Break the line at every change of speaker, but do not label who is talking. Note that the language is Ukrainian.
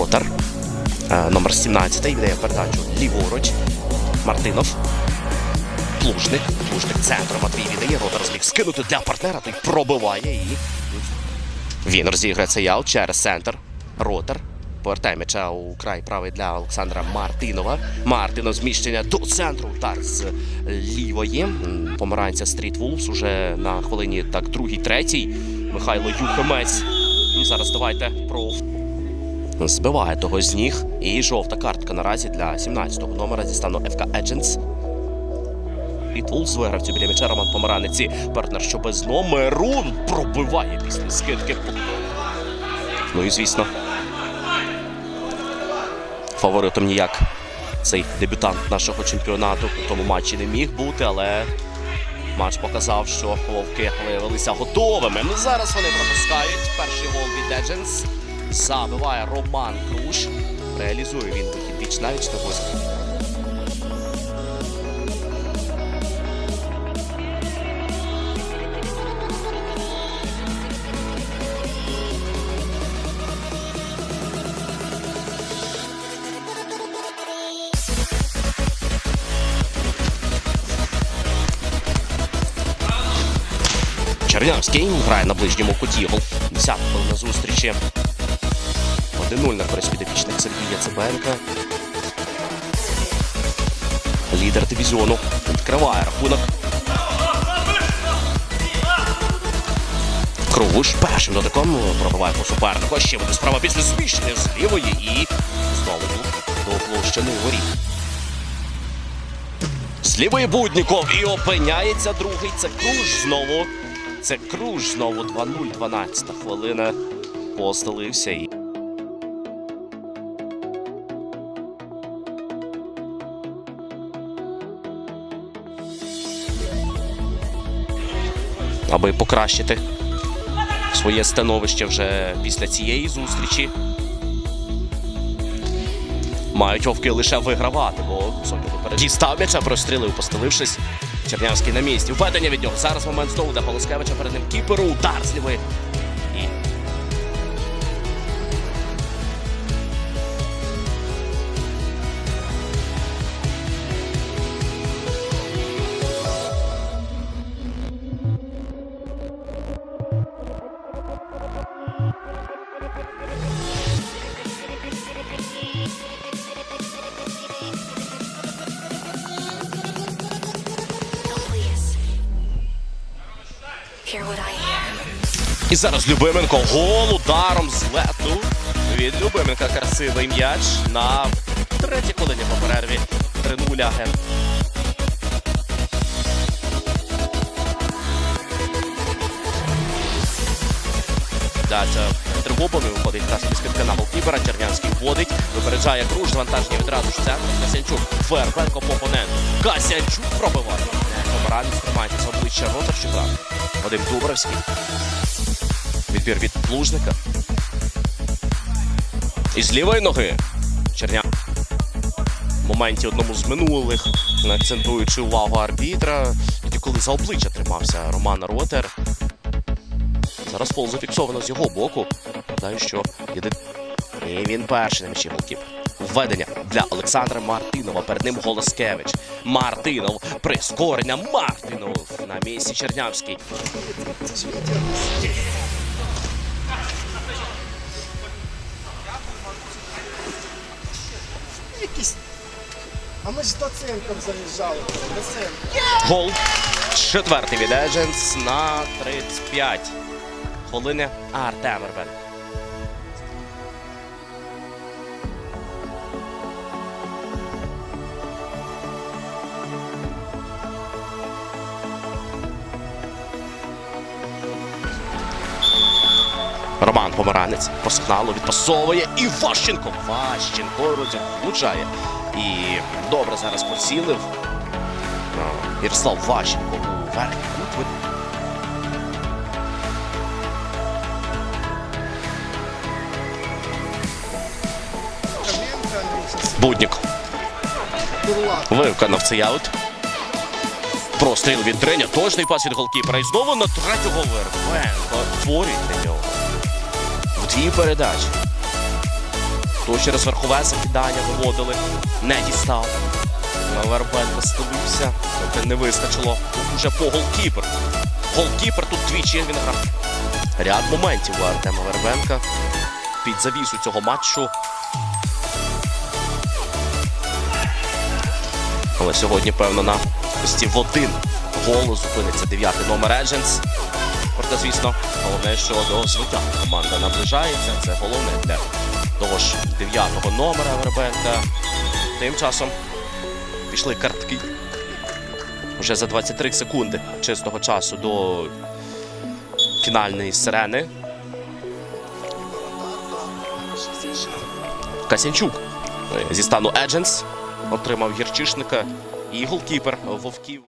Ротар. Е, Номер 17 віддає передачу ліворуч. Мартинов. Плужник. Плужник центром Матвій віддає. Ротар зміг скинути для партнера. Той пробиває і. Він розіграє цей аут через центр. Ротар. Повертає м'яча у край правий для Олександра Мартинова. Мартинов зміщення до центру. Удар з лівої. Помаранця Стріт Вулфс уже на хвилині так другій, третій. Михайло Юхимець. Ну, зараз давайте про збиває того з ніг. І жовта картка наразі для 17-го номера зі стану ФК Agents. Вулфс виграв цю біля м'яча Роман Помаранеці. Партнер, що без номеру пробиває після скидки. Ну і звісно. Фаворитом ніяк цей дебютант нашого чемпіонату у тому матчі не міг бути, але матч показав, що вовки виявилися готовими. Ну зараз вони пропускають перший гол від Едженс. Забиває Роман Круш. Реалізує він вихід віч навіть на восьмій. Чернявський грає на ближньому куті. 10 хвилина зустрічі. 1-0 на користь підопічних Сергія Цибенка. Лідер дивізіону відкриває рахунок. Кругуш першим дотиком пробиває по супернику. Ще буде справа після зміщення з лівої і знову до площини воріт. З лівої Будніков і опиняється другий. Це Круж знову. Це Круж знову 2-0, 12 хвилина. Постелився і. Аби покращити своє становище вже після цієї зустрічі. Мають вовки лише вигравати, бо поперед. Дістав м'яча, прострілив, постелившись. Чернявський на місці. Введення від нього. Зараз момент знову для Полоскевича перед ним кіперу. Удар з лівої. І зараз Любименко гол ударом з лету. Від Любименка красивий м'яч на третій хвилині по перерві. 3-0 агент. Дача Тригубові виходить якраз скидка на голкіпера. Чернянський вводить, випереджає круж, завантаження відразу ж центр. Касянчук, Фербенко по опоненту. Касянчук пробиває. Помаранець тримається з обличчя Ротарчука. Вадим Дубровський. Відбір від плужника. І з лівої ноги. Черня. В моменті одному з минулих, акцентуючи увагу арбітра, тоді коли за обличчя тримався Роман Ротер. Зараз фол зафіксовано з його боку. Гадаю, що єдин... І він перший на м'ячі голкіп. Введення для Олександра Мартинова. Перед ним Голоскевич. Мартинов. Прискорення. Мартинов на місці Чернявський.
Якісь. А ми ж до центру заїжджали.
Гол. Четвертий від Едженс на 35 хвилини Артем Ербен. Роман Помаранець по сигналу відпасовує і Ващенко. Ващенко розлучає. І добре зараз поцілив. Ярослав Ващенко у верхній кут. Буднік виконав цей аут. Простріл від Дреня, точний пас від голкіпера. І на третього Вербенко. Творить на нього. В дві передачі. То через верхове закидання виводили. Не дістав. Вербенко стелився, проте не вистачило. Тут уже по голкіпер. Голкіпер тут двічі він грав. Ряд моментів у Артема Вербенка. Під завісу цього матчу. Але сьогодні, певно, на в один голос зупиниться дев'ятий номер Едженс. Проте, звісно, головне, що до звиття команда наближається. Це головне для того ж дев'ятого номера Вербенка. Тим часом пішли картки. Уже за 23 секунди чистого часу до фінальної сирени. Касянчук зі стану Едженс отримав гірчишника і голкіпер Вовків.